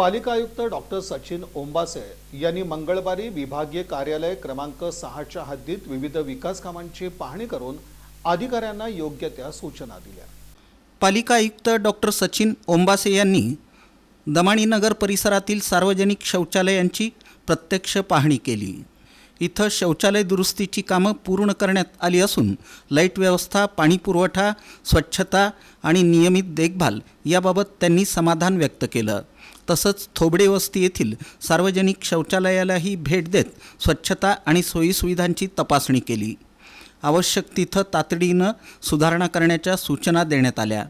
पालिका आयुक्त डॉक्टर सचिन ओंबासे यांनी मंगळवारी विभागीय कार्यालय क्रमांक सहाच्या हद्दीत विविध विकास कामांची पाहणी करून अधिकाऱ्यांना योग्य त्या सूचना दिल्या. पालिका आयुक्त डॉक्टर सचिन ओंबासे यांनी दमाणी नगर परिसरातील सार्वजनिक शौचालयांची प्रत्यक्ष पाहणी केली. इथं शौचालय दुरुस्तीची कामं पूर्ण करण्यात आली असून लाइट व्यवस्था पाणीपुरवठा स्वच्छता आणि नियमित देखभाल याबाबत त्यांनी समाधान व्यक्त केलं. तसंच थोबडे वस्ती येथील सार्वजनिक शौचालयालाही भेट देत स्वच्छता आणि सोयीसुविधांची तपासणी केली. आवश्यक तिथं तातडीनं सुधारणा करण्याच्या सूचना देण्यात आल्या.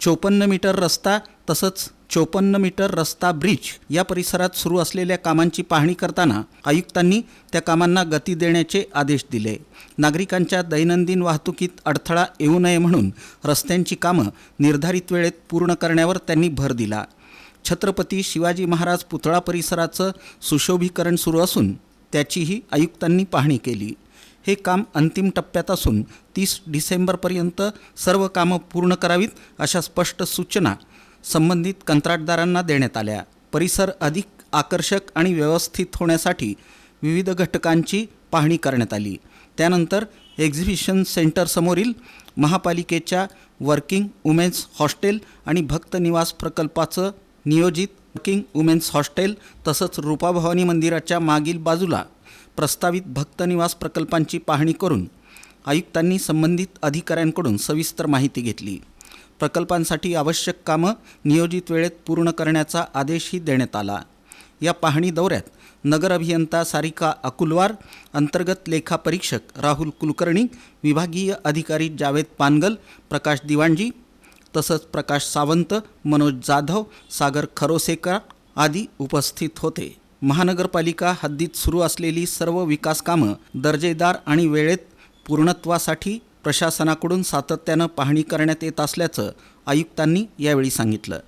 चोपन्न मीटर रस्ता तसंच चोपन्न मीटर रस्ता ब्रिज या परिसरात सुरू असलेल्या कामांची पाहणी करताना आयुक्तांनी त्या कामांना गती देण्याचे आदेश दिले. नागरिकांच्या दैनंदिन वाहतुकीत अडथळा येऊ नये म्हणून रस्त्यांची कामं निर्धारित वेळेत पूर्ण करण्यावर त्यांनी भर दिला. छत्रपती शिवाजी महाराज पुतळा परिसराचं सुशोभीकरण सुरू असून त्याचीही आयुक्तांनी पाहणी केली. हे काम अंतिम टप्प्यात असून तीस डिसेंबरपर्यंत सर्व कामं पूर्ण करावीत अशा स्पष्ट सूचना संबंधित कंत्राटदारांना देण्यात आल्या. परिसर अधिक आकर्षक आणि व्यवस्थित होण्यासाठी विविध घटकांची पाहणी करण्यात आली. त्यानंतर एक्झिबिशन सेंटरसमोरील महापालिकेच्या वर्किंग वुमेन्स हॉस्टेल आणि भक्त निवास प्रकल्पाचं नियोजित वर्किंग वुमेन्स हॉस्टेल तसंच रूपाभवानी मंदिराच्या मागील बाजूला प्रस्तावित भक्तनिवास प्रकल्पांची पाहणी करून आयुक्तांनी संबंधित अधिकाऱ्यांकडून सविस्तर माहिती घेतली. प्रकल्पांसाठी आवश्यक कामं नियोजित वेळेत पूर्ण करण्याचा आदेशही देण्यात आला. या पाहणी दौऱ्यात नगर अभियंता सारिका अकुलवार अंतर्गत लेखा परीक्षक राहुल कुलकर्णी विभागीय अधिकारी जावेद पानगल प्रकाश दिवाणजी तसंच प्रकाश सावंत मनोज जाधव सागर खरोसेकर आदी उपस्थित होते. महानगरपालिका हद्दीत सुरू असलेली सर्व विकास कामं दर्जेदार आणि वेळेत पूर्णत्वासाठी प्रशासनाकडून सातत्यानं पाहणी करण्यात येत असल्याचं आयुक्तांनी यावेळी सांगितलं.